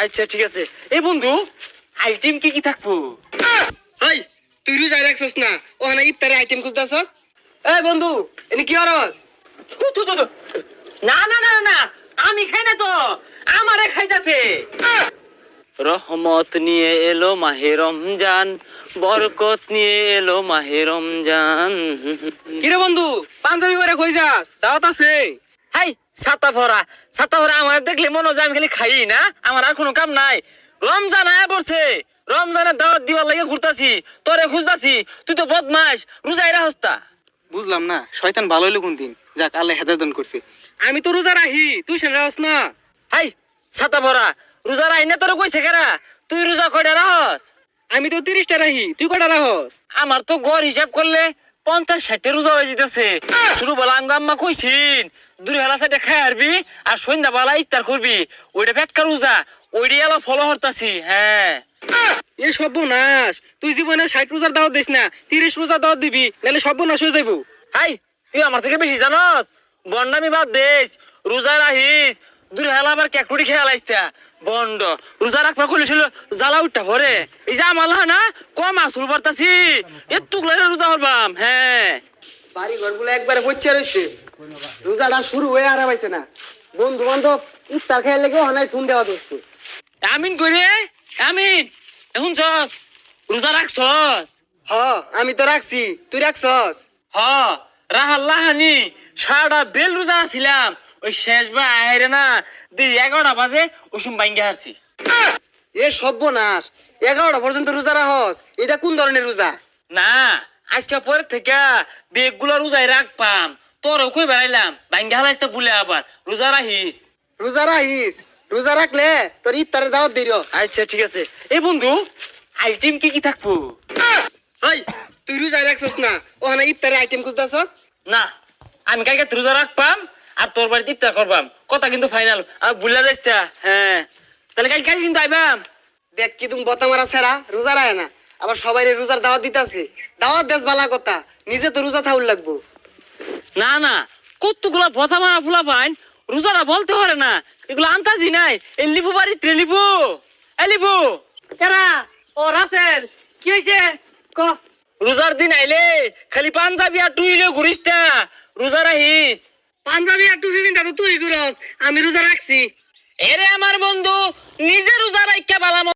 আচ্ছা ঠিক আছে। এই বন্ধু আইটেম কি কি থাকব? হাই তুই রোজা রাখছস না ওখানে ইফতারে আইটেম খুঁজতেছস? এই বন্ধু এনে কি। না না না না, না আমি খাই না তো আমারে খাইতাছে। রহমত নিয়ে এলো মাহে রমজান বরকত নিয়ে এলো মাহে রমজান। কিরে বন্ধু পাঞ্জাবি পরে কই যাস? দাওয়াত আছে। হাই ছাতা ভরা ছাতা ভরা আমার দেখলে মনে হয় আমি খালি খাই না আমার আর কোনো কাম নাই। রমজান আয়া পড়ছে রমজানের দাওয়াত দিবার লাগে ঘুরতাছি তোরে খুঁজতাছি তুই তো বদমাস রোজাইরা হস্তা বুঝলাম না শয়তান ভালো হইল কোন দিন যাক আল্লাহ হেদায়তন করছে। আমি তো রোজা রাহি তুই সেন রাহস না। হাই ছাতা ভরা রোজা রাই না তোরে কইছে কেরা? তুই রোজা কয়টা রাহস? আমি তো তিরিশটা রাহি তুই কটা রাহস? আমার তো গড় হিসাব করলে পঞ্চাশ ষাটে রোজা হয়ে যেতেছে। শুরু বলা আঙ্গা আম্মা কইছিন দুই হেলা সাইডে খাই হারবি আর সন্ধ্যা বেলা ইফতার করবি। ওইটা পেটকা রোজা ওইটা এলা ফলো হরতাছি হ্যাঁ। এ সর্বনাশ, তুই জীবনে ষাট রোজার দাওয়াত দিস না, তিরিশ রোজার দাওয়াত দিবি, নাহলে সর্বনাশ হয়ে যাইব। হাই, তুই আমার থেকে বেশি জানস? বন্ডামি বাদ দেস, রোজা রাহিস দুই হেলা আবার কেকুড়ি খেয়াল আইস্তা বন্ড, রোজা রাখবা খুলেছিল জ্বালা উঠটা ভরে। এই যে আমার না, কম আসুল বার্তাছি লাগে রোজা হরবাম হ্যাঁ। বাড়ি ঘরগুলো একবারে বচ্ছে রয়েছে রোজাটা শুরু হয়ে আর পাইছে না। বন্ধু বান্ধব ইফতার খেয়ে লেগে অনেক ফোন দেওয়া দোস্ত আমিন করে আমিন। এখন চস রোজা রাখছস? হ আমি তো রাখছি। তুই রাখছস? হ। রাহাল্লাহানি সারাটা বেল রোজা ছিলাম ওই শেষ বা আহেরে না দুই এগারোটা বাজে ওসুম বাইঙ্গে হারছি। এ সর্বনাশ। এগারোটা পর্যন্ত রোজা রাখস এটা কোন ধরনের রোজা? না আজকে পরে থেকে বেগগুলো রোজাই রাখপাম। তোরও কই বেড়াইলাম? বাইঙ্গে হালাইতে ভুলে আবার। রোজা রাখিস। রোজা রাখিস। রোজা রাখলে তোর ইফতারের দাওয়াত দিল। আচ্ছা ঠিক আছে। এই বন্ধু আইটেম কি কি থাকব? হাই তুই রোজা রাখছস না? ওখানে ইফতারে আইটেম খুঁজতেছস? না আমি কালকে রোজা রাখপাম আর তোর বাড়িতে ইফতার করবাম। কথা কিন্তু ফাইনাল আর ভুলে যাইস হ্যাঁ। তাহলে কাল কাল কিন্তু আইবাম। দেখ কি তুমি বতা মারা সেরা রোজা রায় না। আবার সবাই রোজার দাওয়াত দিতাছে দাওয়াত দেশ বালা কথা নিজে তো রোজা থাউল লাগবো। না না কতগুলা ভথা মারা ফুলা পাইন রোজাটা বলতে পারে না। এগুলো আন্তাজি নাই। এই লিবু বাড়িতে লিবু। এ লিবু। কেরা ও রাসেল কি হয়েছে ক। রোজার দিন আইলে খালি পাঞ্জাবি আর টুইলে ঘুরিস রোজা রাহিস পাঞ্জাবি আর টুপি পিন্তা তো তুই করস আমি রোজা রাখছি। এরে আমার বন্ধু নিজে রোজা রাইকা বালা